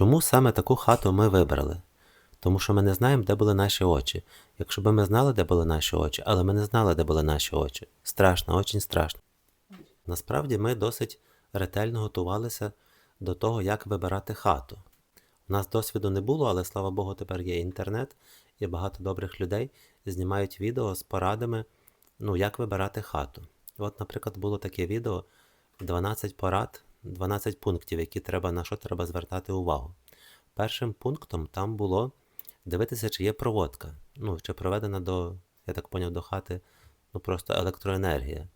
Чому саме таку хату ми вибрали? Тому що ми не знаємо, де були наші очі. Якщо б ми знали, де були наші очі, але ми не знали, де були наші очі. Страшно, очень страшно. Насправді ми досить ретельно готувалися до того, як вибирати хату. У нас досвіду не було, але слава Богу, тепер є інтернет, і багато добрих людей знімають відео з порадами, ну, як вибирати хату. От, наприклад, було таке відео 12 порад, 12 пунктів, які треба, на що треба звертати увагу. Першим пунктом там було дивитися, чи є проводка. Ну, чи проведена до, я так поняв, до хати, ну просто електроенергія.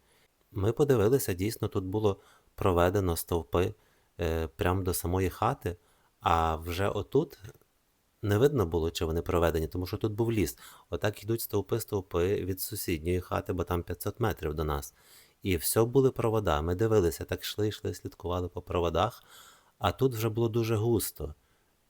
Ми подивилися, дійсно, тут було проведено стовпи е, прямо до самої хати, а вже отут не видно було, чи вони проведені, тому що тут був ліс. Отак йдуть стовпи-стовпи від сусідньої хати, бо там 500 метрів до нас. І все були провода. Ми дивилися, так йшли, йшли, слідкували по проводах, а тут вже було дуже густо.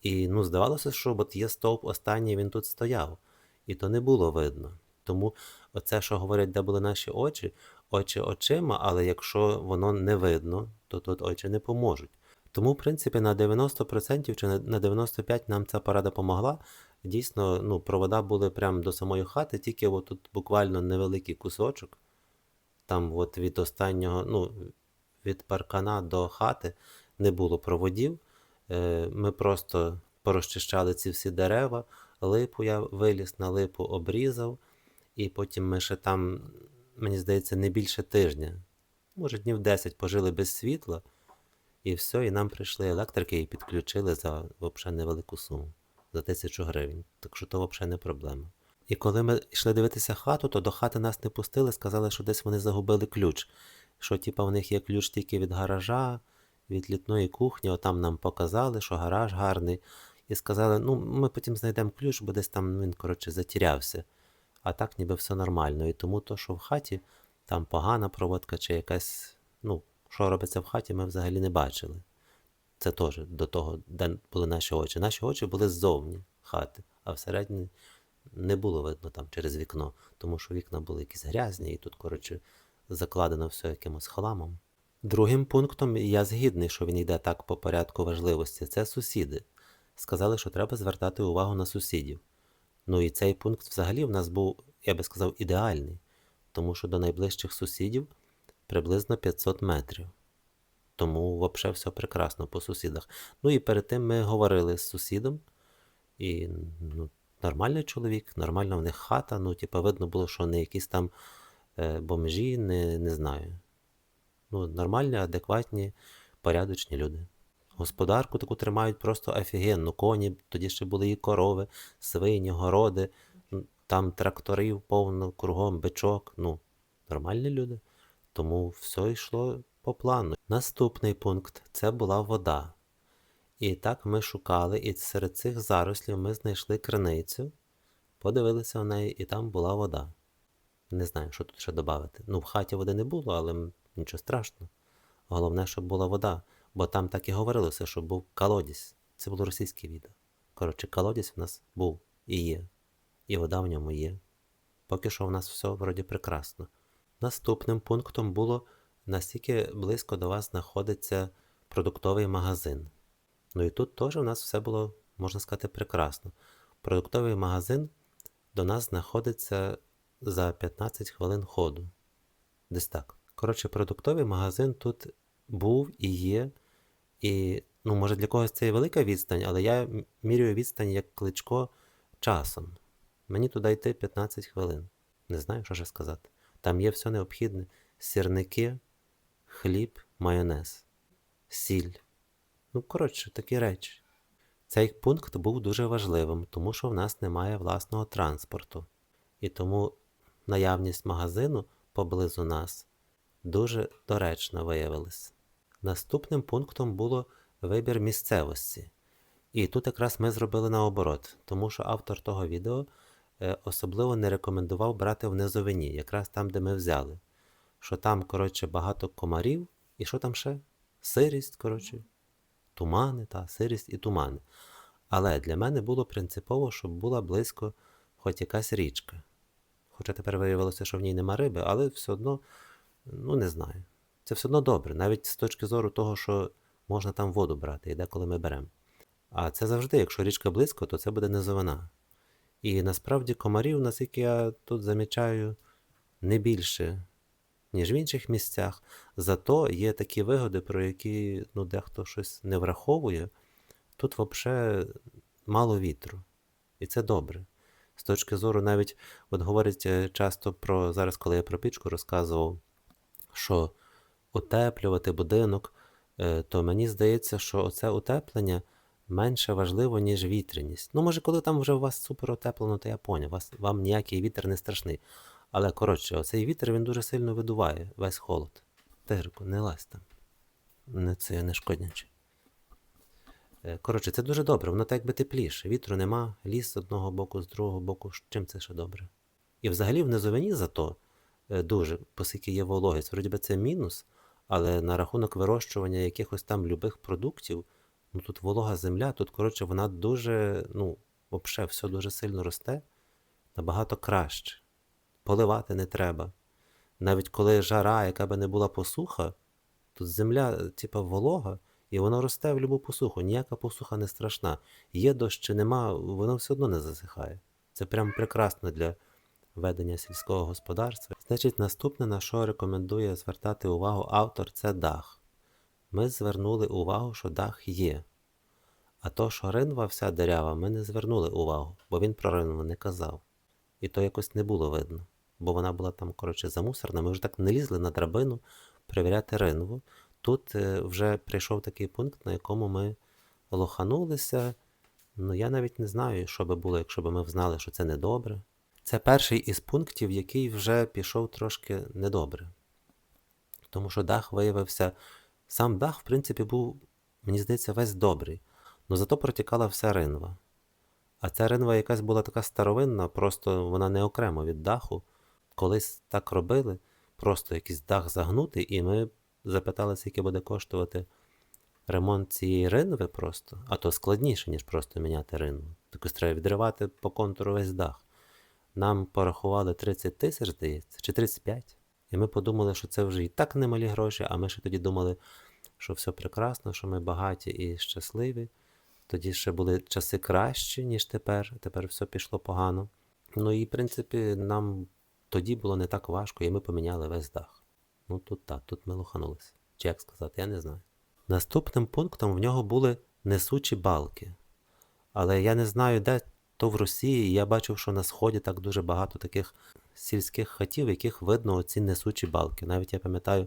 І ну, здавалося, що от є стовп останній, він тут стояв, і то не було видно. Тому оце, що говорять, де були наші очі, очі очима, але якщо воно не видно, то тут очі не поможуть. Тому, в принципі, на 90% чи на на 95% нам ця порада помогла. Дійсно, ну, провода були прямо до самої хати, тільки от буквально невеликий кусочок. Там от від останнього, ну, від паркана до хати не було проводів. Е, Ми просто порозчищали ці всі дерева, липу я виліз на липу, обрізав, і потім ми ще там, мені здається, не більше тижня, може днів 10 пожили без світла, і все, і нам прийшли електрики і підключили за взагалі невелику суму, за тисячу гривень. Так що то взагалі не проблема. І коли ми йшли дивитися хату, то до хати нас не пустили, сказали, що десь вони загубили ключ. Що, типа, в них є ключ тільки від гаража, від літної кухні, отам нам показали, що гараж гарний. І сказали, ну, ми потім знайдемо ключ, бо десь там він, коротше, затірявся. А так ніби все нормально. І тому то, що в хаті там погана проводка чи якась, ну, що робиться в хаті, ми взагалі не бачили. Це теж до того, де були наші очі. Наші очі були ззовні хати, а всередині не було видно там через вікно, тому що вікна були якісь грязні, і тут, коротше, закладено все якимось хламом. Другим пунктом я згідний, що він йде так по порядку важливості, це сусіди. Сказали, що треба звертати увагу на сусідів. Ну і цей пункт взагалі в нас був, я би сказав, ідеальний, тому що до найближчих сусідів приблизно 500 метрів. Тому взагалі все прекрасно по сусідах. Ну і перед тим ми говорили з сусідом, і ну, нормальний чоловік, нормальна в них хата, ну, типу, видно було, що не якісь там е, бомжі, не, не знаю. Ну, нормальні, адекватні, порядочні люди. Господарку таку тримають просто офігенно. Коні, тоді ще були і корови, свині, городи, там тракторів повно, кругом бичок. Ну, нормальні люди. Тому все йшло по плану. Наступний пункт це була вода. І так ми шукали, і серед цих зарослів ми знайшли криницю, подивилися в неї, і там була вода. Не знаю, що тут ще додати. Ну, в хаті води не було, але нічого страшного. Головне, щоб була вода, бо там так і говорилося, що був колодязь. Це було російське відео. Коротше, колодязь в нас був і є, і вода в ньому є. Поки що в нас все вроді прекрасно. Наступним пунктом було, наскільки близько до вас знаходиться продуктовий магазин. Ну і тут теж у нас все було, можна сказати, прекрасно. Продуктовий магазин до нас знаходиться за 15 хвилин ходу. Десь так. Коротше, продуктовий магазин тут був і є. І, ну, може, для когось це і велика відстань, але я м- міряю відстань як кличко часом. Мені туди йти 15 хвилин. Не знаю, що ще сказати. Там є все необхідне: сірники, хліб, майонез, сіль. Ну, коротше, такі речі. Цей пункт був дуже важливим, тому що в нас немає власного транспорту. І тому наявність магазину поблизу нас дуже доречно виявилась. Наступним пунктом було вибір місцевості. І тут якраз ми зробили наоборот, тому що автор того відео е, особливо не рекомендував брати в низовині, якраз там, де ми взяли. Що там, коротше, багато комарів, і що там ще? Сирість, коротше, тумани, та, сирість і тумани. Але для мене було принципово, щоб була близько хоч якась річка. Хоча тепер виявилося, що в ній нема риби, але все одно, ну не знаю. Це все одно добре, навіть з точки зору того, що можна там воду брати, і деколи ми беремо. А це завжди, якщо річка близько, то це буде низовина. І насправді комарів, наскільки я тут замічаю, не більше, ніж в інших місцях. Зато є такі вигоди, про які ну, дехто щось не враховує. Тут взагалі мало вітру. І це добре. З точки зору, навіть от говорять е, часто про зараз, коли я про пічку розказував, що утеплювати будинок, е, то мені здається, що оце утеплення менше важливо, ніж вітряність. Ну, може, коли там вже у вас супер утеплено, то я поняв, вас, вам ніякий вітер не страшний. Але коротше, оцей вітер він дуже сильно видуває весь холод. Тигрику, не лазь там. Не це не шкодняче. Коротше, це дуже добре, воно так якби тепліше. Вітру нема, ліс з одного боку, з другого боку. Чим це ще добре? І взагалі в низовині зато е, дуже, оскільки є вологість. Вроді би це мінус, але на рахунок вирощування якихось там любих продуктів, ну тут волога земля, тут, коротше, вона дуже, ну, взагалі, все дуже сильно росте, набагато краще. Поливати не треба. Навіть коли жара, яка би не була посуха, тут земля, типа, волога, і воно росте в любу посуху. Ніяка посуха не страшна. Є дощ чи нема, воно все одно не засихає. Це прям прекрасно для ведення сільського господарства. Значить, наступне, на що рекомендує звертати увагу автор, це дах. Ми звернули увагу, що дах є. А то, що ринва вся дерява, ми не звернули увагу, бо він про ринву не казав. І то якось не було видно, бо вона була там, коротше, замусорна. Ми вже так не лізли на драбину перевіряти ринву. Тут е, вже прийшов такий пункт, на якому ми лоханулися. Ну, я навіть не знаю, що би було, якщо б ми знали, що це недобре. Це перший із пунктів, який вже пішов трошки недобре. Тому що дах виявився. Сам дах, в принципі, був, мені здається, весь добрий. Ну зато протікала вся ринва. А ця ринва якась була така старовинна, просто вона не окремо від даху. Колись так робили, просто якийсь дах загнути, і ми запитали, скільки буде коштувати ремонт цієї ринви просто, а то складніше, ніж просто міняти ринву. Ось треба відривати по контуру весь дах. Нам порахували 30 тисяч, здається, чи 35. І ми подумали, що це вже і так немалі гроші, а ми ще тоді думали, що все прекрасно, що ми багаті і щасливі. Тоді ще були часи кращі, ніж тепер. Тепер все пішло погано. Ну і, в принципі, нам тоді було не так важко, і ми поміняли весь дах. Ну тут так, тут ми лоханулися. Чи як сказати, я не знаю. Наступним пунктом в нього були несучі балки. Але я не знаю, де то в Росії. Я бачив, що на Сході так дуже багато таких сільських хатів, яких видно оці несучі балки. Навіть я пам'ятаю,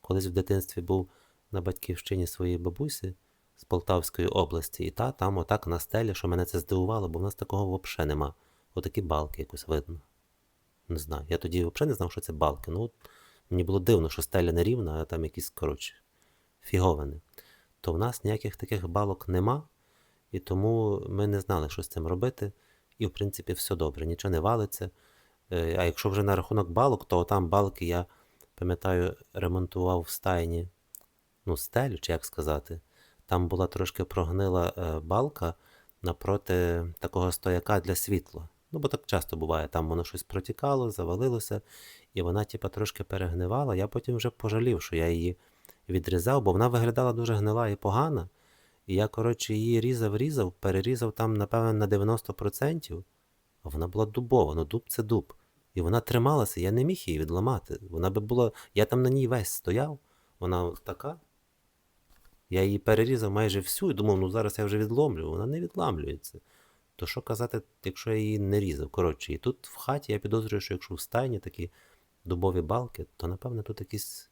колись в дитинстві був на батьківщині своєї бабусі з Полтавської області, і та там отак на стелі, що мене це здивувало, бо в нас такого взагалі нема. Отакі балки якось видно. Не знаю. Я тоді взагалі не знав, що це балки. Ну, мені було дивно, що стеля не рівна, а там якісь, коротше, фіговини. То в нас ніяких таких балок нема, і тому ми не знали, що з цим робити. І, в принципі, все добре, нічого не валиться. Е, А якщо вже на рахунок балок, то там балки я пам'ятаю, ремонтував в стайні, ну, стелю, чи як сказати. Там була трошки прогнила е, балка напроти такого стояка для світла. Ну, бо так часто буває, там воно щось протікало, завалилося, і вона, типа, трошки перегнивала. Я потім вже пожалів, що я її відрізав, бо вона виглядала дуже гнила і погана. І я, коротше, її різав, різав, перерізав там, напевно, на 90%, а вона була дубова, ну дуб це дуб. І вона трималася, я не міг її відламати. Вона би була. Я там на ній весь стояв, вона така. Я її перерізав майже всю і думав, ну зараз я вже відломлю. Вона не відламлюється. То що казати, якщо я її не різав? Коротше, і тут в хаті я підозрюю, що якщо в стайні такі дубові балки, то напевне тут якісь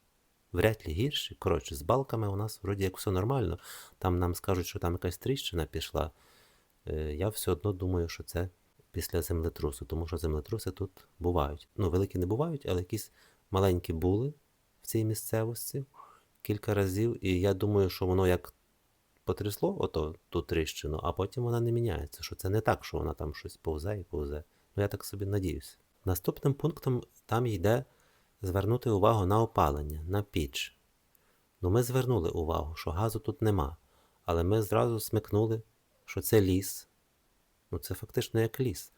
вряд ли гірші. Коротше, з балками у нас вроді як все нормально. Там нам скажуть, що там якась тріщина пішла. Е, Я все одно думаю, що це після землетрусу, тому що землетруси тут бувають. Ну, великі не бувають, але якісь маленькі були в цій місцевості кілька разів, і я думаю, що воно як потрясло ото ту тріщину, а потім вона не міняється. Що це не так, що вона там щось повзе і повзе. Ну я так собі надіюся. Наступним пунктом там йде звернути увагу на опалення, на піч. Ну, ми звернули увагу, що газу тут нема, але ми зразу смикнули, що це ліс. Ну, це фактично як ліс.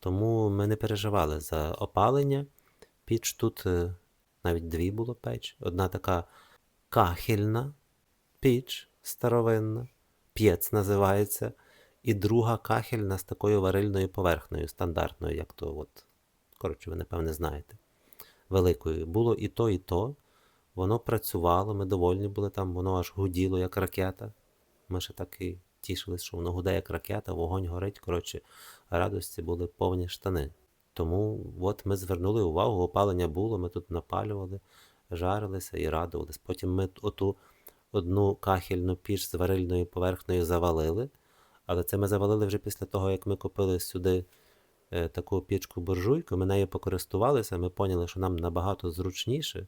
Тому ми не переживали за опалення. Піч тут е, навіть дві було печ. Одна така кахельна піч старовинна, п'єц називається, і друга кахельна з такою варильною поверхнею, стандартною, як то от. Коротше, ви напевне знаєте. Великою. Було і то, і то. Воно працювало, ми довольні були там, воно аж гуділо, як ракета. Ми ще так і тішились, що воно гуде, як ракета, вогонь горить. Коротше, радості були повні штани. Тому от ми звернули увагу, опалення було, ми тут напалювали, жарилися і радувались. Потім ми оту одну кахельну піч з варильною поверхнею завалили. Але це ми завалили вже після того, як ми купили сюди е, таку пічку буржуйку, ми нею покористувалися, ми поняли, що нам набагато зручніше,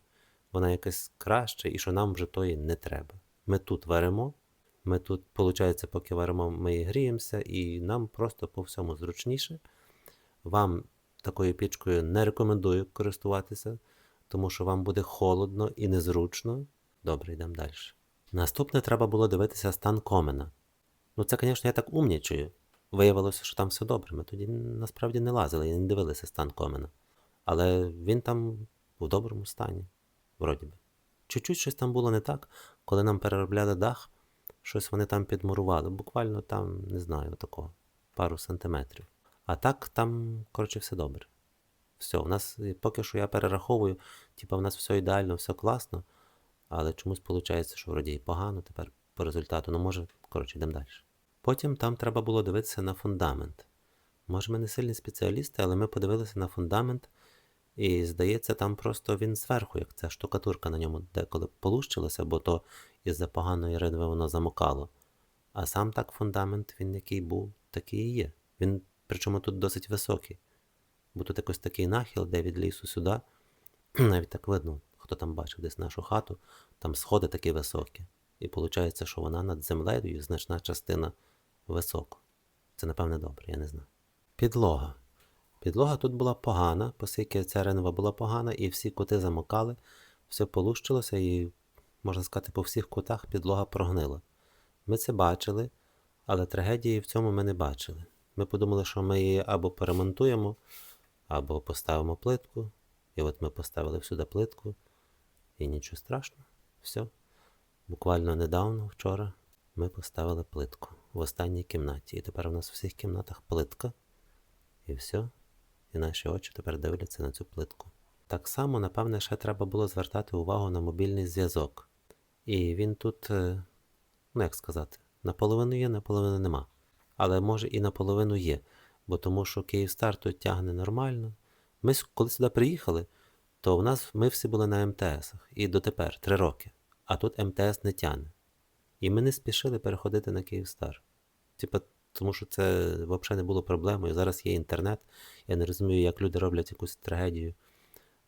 вона якась краще, і що нам вже тої не треба. Ми тут варимо, ми тут, виходить, поки варимо, ми і гріємося, і нам просто по всьому зручніше. Вам такою пічкою не рекомендую користуватися, тому що вам буде холодно і незручно. Добре, йдемо далі. Наступне треба було дивитися стан комена. Ну, це, звісно, я так умнічую. Виявилося, що там все добре. Ми тоді насправді не лазили і не дивилися стан комена. Але він там в доброму стані, вроді би. Чуть-чуть щось там було не так, коли нам переробляли дах, щось вони там підмурували. Буквально там, не знаю, такого, пару сантиметрів. А так там, коротше, все добре. Все, у нас поки що я перераховую, типу, в нас все ідеально, все класно, але чомусь виходить, що вроді погано тепер по результату. Ну, може, коротше, йдемо далі. Потім там треба було дивитися на фундамент. Може, ми не сильні спеціалісти, але ми подивилися на фундамент, і здається, там просто він зверху, як ця штукатурка на ньому деколи полущилася, бо то із-за поганої ридви воно замокало. А сам так фундамент, він який був, такий і є. Він, причому тут досить високий. Бо тут якось такий нахил, де від лісу сюди. Навіть так видно, хто там бачив десь нашу хату, там сходи такі високі. І виходить, що вона над землею значна частина високо. Це, напевне, добре, я не знаю. Підлога. Підлога тут була погана, оскільки ця ренова була погана, і всі кути замокали, все полущилося, і, можна сказати, по всіх кутах підлога прогнила. Ми це бачили, але трагедії в цьому ми не бачили. Ми подумали, що ми її або поремонтуємо, або поставимо плитку. І от ми поставили всюди плитку, і нічого страшного. Все. Буквально недавно, вчора, ми поставили плитку в останній кімнаті. І тепер у нас в всіх кімнатах плитка. І все. І наші очі тепер дивляться на цю плитку. Так само, напевне, ще треба було звертати увагу на мобільний зв'язок. І він тут, е, ну як сказати, наполовину є, наполовину нема. Але може і наполовину є, бо тому що Київстар тут тягне нормально. Ми коли сюди приїхали, то в нас ми всі були на МТСах і дотепер три роки. А тут МТС не тягне. І ми не спішили переходити на Київстар. Типа, тому що це взагалі не було проблемою. Зараз є інтернет. Я не розумію, як люди роблять якусь трагедію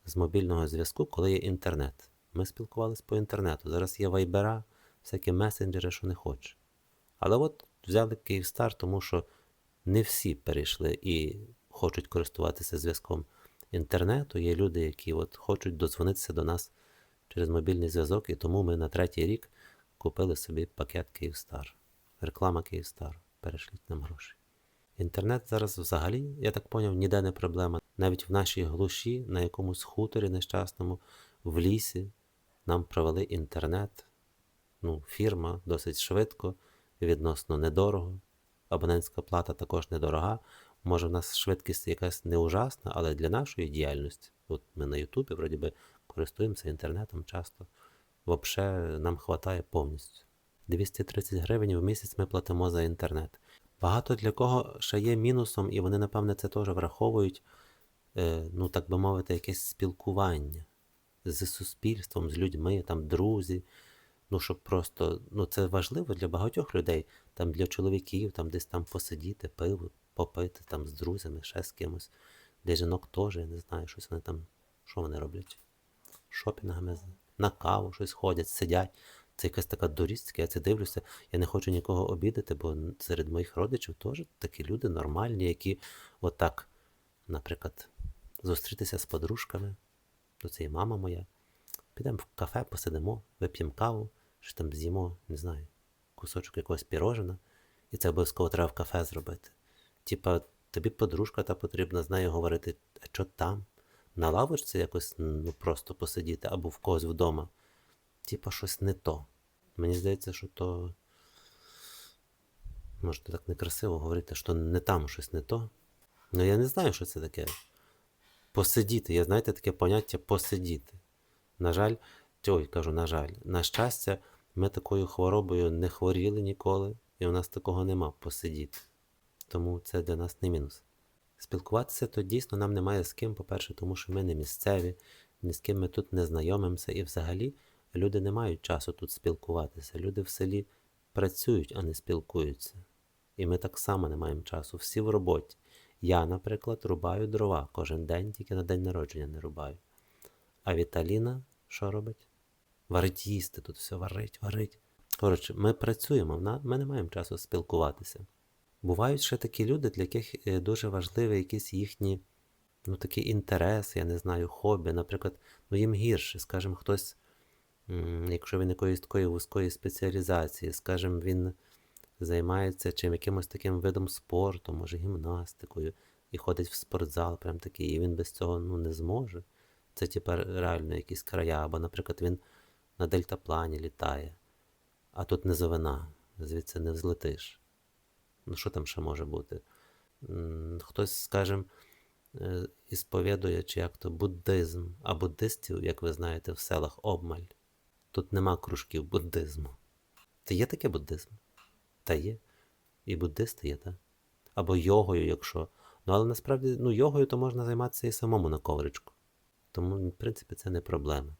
з мобільного зв'язку, коли є інтернет. Ми спілкувалися по інтернету. Зараз є вайбера, всякі месенджери, що не хочеш. Але от взяли Київстар, тому що не всі перейшли і хочуть користуватися зв'язком інтернету. Є люди, які от хочуть дозвонитися до нас через мобільний зв'язок, і тому ми на третій рік купили собі пакет Київстар. Реклама Київстар. Перешліть нам гроші. Інтернет зараз взагалі, я так поняв, ніде не проблема. Навіть в нашій глуші, на якомусь хуторі нещасному, в лісі, нам провели інтернет. Ну, фірма досить швидко, відносно недорого. Абонентська плата також недорога. Може, в нас швидкість якась не ужасна, але для нашої діяльності, от ми на Ютубі, вроді би, користуємося інтернетом часто. Взагалі нам вистачає повністю. 230 гривень в місяць ми платимо за інтернет. Багато для кого ще є мінусом, і вони, напевне, це теж враховують, е, ну так би мовити, якесь спілкування з суспільством, з людьми, там, друзі. Ну, щоб просто, ну це важливо для багатьох людей, там для чоловіків, там десь там посидіти, пиво, попити там з друзями, ще з кимось. Для жінок теж, я не знаю, щось вони там, що вони роблять? Шопінгами, на каву щось ходять, сидять. Це якась така дурістка, я це дивлюся. Я не хочу нікого обідати, бо серед моїх родичів теж такі люди нормальні, які отак, наприклад, зустрітися з подружками, ну це і мама моя. Підемо в кафе, посидимо, вип'ємо каву, що там з'їмо, не знаю, кусочок якогось пірожина, і це обов'язково треба в кафе зробити. Типа, тобі подружка та потрібна з нею говорити, а що там? На лавочці якось ну, просто посидіти або в когось вдома. Типа щось не то. Мені здається, що то Може, так некрасиво говорити, що не там щось не то. Ну я не знаю, що це таке. Посидіти. Я знаєте таке поняття посидіти. На жаль, ой, кажу, на жаль, на щастя, ми такою хворобою не хворіли ніколи, і у нас такого нема посидіти. Тому це для нас не мінус. Спілкуватися то дійсно нам немає з ким, по-перше, тому що ми не місцеві, ні з ким ми тут не знайомимося, і взагалі люди не мають часу тут спілкуватися. Люди в селі працюють, а не спілкуються. І ми так само не маємо часу. Всі в роботі. Я, наприклад, рубаю дрова кожен день, тільки на день народження не рубаю. А Віталіна що робить? Варить їсти, тут все варить, варить. Коротше, ми працюємо, ми не маємо часу спілкуватися. Бувають ще такі люди, для яких е, дуже важливі якісь їхні ну, такі інтереси, я не знаю, хобі. Наприклад, ну їм гірше, скажімо, хтось, якщо він якоїсь такої вузької спеціалізації, скажімо, він займається чим якимось таким видом спорту, може гімнастикою, і ходить в спортзал, прям такий, і він без цього ну, не зможе. Це тепер реально якісь края, або, наприклад, він на дельтаплані літає, а тут низовина, звідси не взлетиш. Ну, що там ще може бути? Хтось, скажімо, е, ісповідує, чи як то буддизм, а буддистів, як ви знаєте, в селах обмаль. Тут нема кружків буддизму. Та є таке буддизм? Та є. І буддисти є, так? Або йогою, якщо. Ну, але насправді, ну, йогою то можна займатися і самому на ковричку. Тому, в принципі, це не проблема.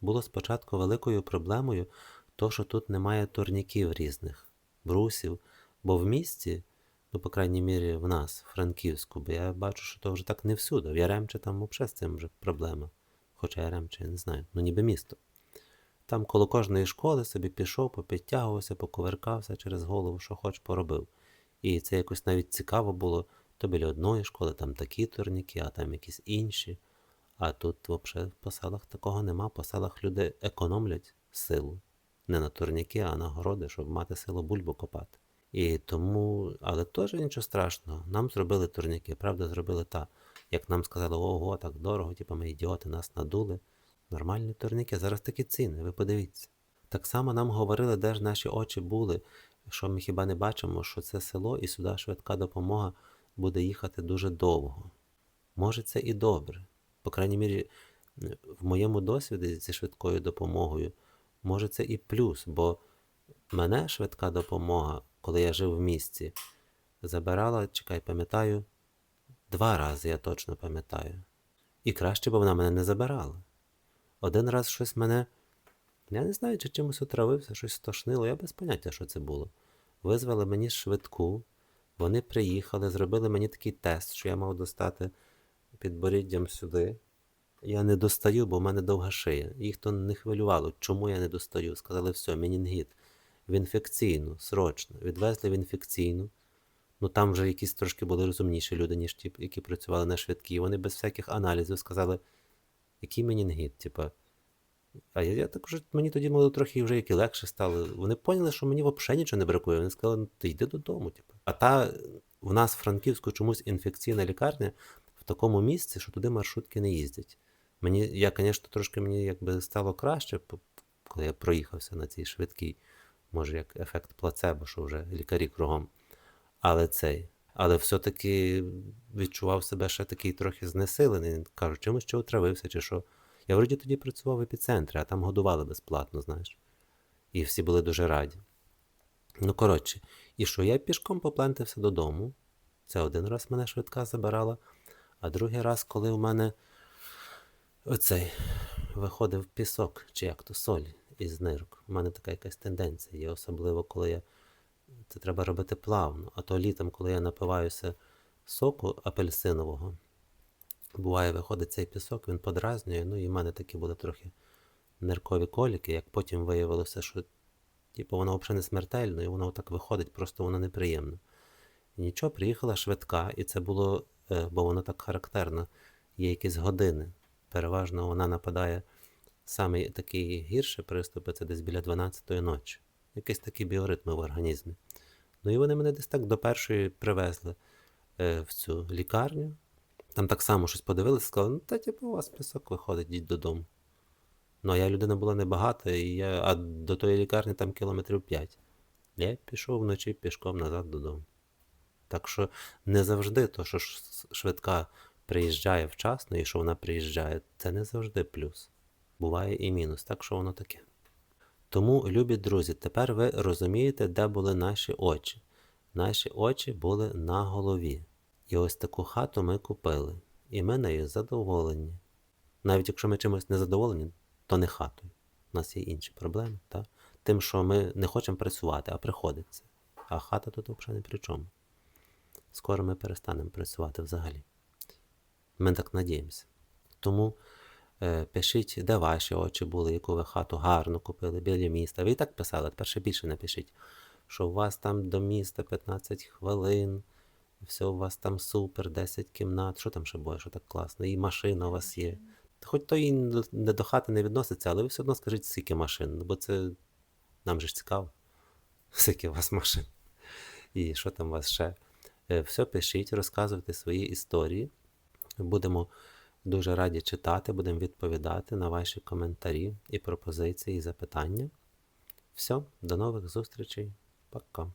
Було спочатку великою проблемою то, що тут немає турніків різних, брусів, бо в місті, ну, по крайній мірі, в нас, в Франківську, бо я бачу, що то вже так не всюди. В Яремче там взагалі з цим вже проблема. Хоча Яремче, я не знаю, ну ніби місто. Там коло кожної школи собі пішов, попідтягувався, поковеркався через голову, що хоч поробив. І це якось навіть цікаво було. То біля одної школи там такі турніки, а там якісь інші. А тут взагалі по селах такого нема. По селах люди економлять силу. Не на турніки, а на городи, щоб мати силу бульбу копати. І тому, але теж нічого страшного. Нам зробили турніки, правда, зробили та. Як нам сказали, ого, так дорого, типу ми ідіоти, нас надули. Нормальні турніки, зараз такі ціни, ви подивіться. Так само нам говорили, де ж наші очі були, що ми хіба не бачимо, що це село і сюди швидка допомога буде їхати дуже довго. Може, це і добре. По крайній мірі, в моєму досвіді зі швидкою допомогою, може це і плюс, бо мене швидка допомога, коли я жив в місті, забирала, чекай, пам'ятаю, два рази, я точно пам'ятаю. І краще, бо вона мене не забирала. Один раз щось мене, я не знаю, чи чимось отравився, щось стошнило, я без поняття, що це було. Визвали мені швидку, вони приїхали, зробили мені такий тест, що я мав достати підборіддям сюди. Я не достаю, бо в мене довга шия. Їх то не хвилювало, чому я не достаю. Сказали, все, менінгіт. В інфекційну, срочно. Відвезли в інфекційну. Ну там вже якісь трошки були розумніші люди, ніж ті, які працювали на швидкій. Вони без всяких аналізів сказали, який менінгіт, типа. А я, я так вже мені тоді було трохи вже як легше стало. Вони поняли, що мені взагалі нічого не бракує. Вони сказали, ну ти йди додому. Типу. А та у нас в Франківську чомусь інфекційна лікарня в такому місці, що туди маршрутки не їздять. Мені, я, звісно, трошки мені якби стало краще, коли я проїхався на цій швидкій, може, як ефект плацебо, що вже лікарі кругом. Але цей. Але все-таки відчував себе ще такий трохи знесилений. Кажу, чимось що отравився, чи що. Я вроді тоді працював в епіцентрі, а там годували безплатно, знаєш. І всі були дуже раді. Ну, коротше, і що я пішком поплентався додому. Це один раз мене швидка забирала, а другий раз, коли у мене оцей виходив пісок, чи як то соль із нирок. У мене така якась тенденція є, особливо коли я. Це треба робити плавно. А то літом, коли я напиваюся соку апельсинового, буває, виходить цей пісок, він подразнює. Ну і в мене такі були трохи ниркові коліки, як потім виявилося, що типу, воно взагалі не смертельно, і воно так виходить, просто воно неприємно. І нічого, приїхала швидка, і це було, е, бо воно так характерно, є якісь години. Переважно вона нападає саме такі гірші приступи, це десь біля 12-ї ночі. Якісь такі біоритми в організмі. Ну і вони мене десь так до першої привезли е, в цю лікарню. Там так само щось подивилися, сказали, ну та типу у вас пісок виходить, йдіть додому. Ну, а я людина була небагата, і я, а до тої лікарні там кілометрів 5. Я пішов вночі пішком назад додому. Так що не завжди то, що швидка приїжджає вчасно і що вона приїжджає, це не завжди плюс. Буває і мінус, так що воно таке. Тому, любі друзі, тепер ви розумієте, де були наші очі. Наші очі були на голові. І ось таку хату ми купили. І ми нею задоволені. Навіть якщо ми чимось не задоволені, то не хатою. У нас є інші проблеми, так? Тим, що ми не хочемо працювати, а приходиться. А хата тут взагалі не при чому. Скоро ми перестанемо працювати взагалі. Ми так надіємося. Тому пишіть, де ваші очі були, яку ви хату гарно купили біля міста. Ви і так писали, тепер ще більше напишіть, що у вас там до міста 15 хвилин, все у вас там супер, 10 кімнат, що там ще буде, що так класно, і машина у вас є. Хоч то і не до хати не відноситься, але ви все одно скажіть, скільки машин, бо це нам же ж цікаво, скільки у вас машин. І що там у вас ще. Е, Все пишіть, розказуйте свої історії. Будемо дуже раді читати, будемо відповідати на ваші коментарі і пропозиції, і запитання. Все, до нових зустрічей. Пока.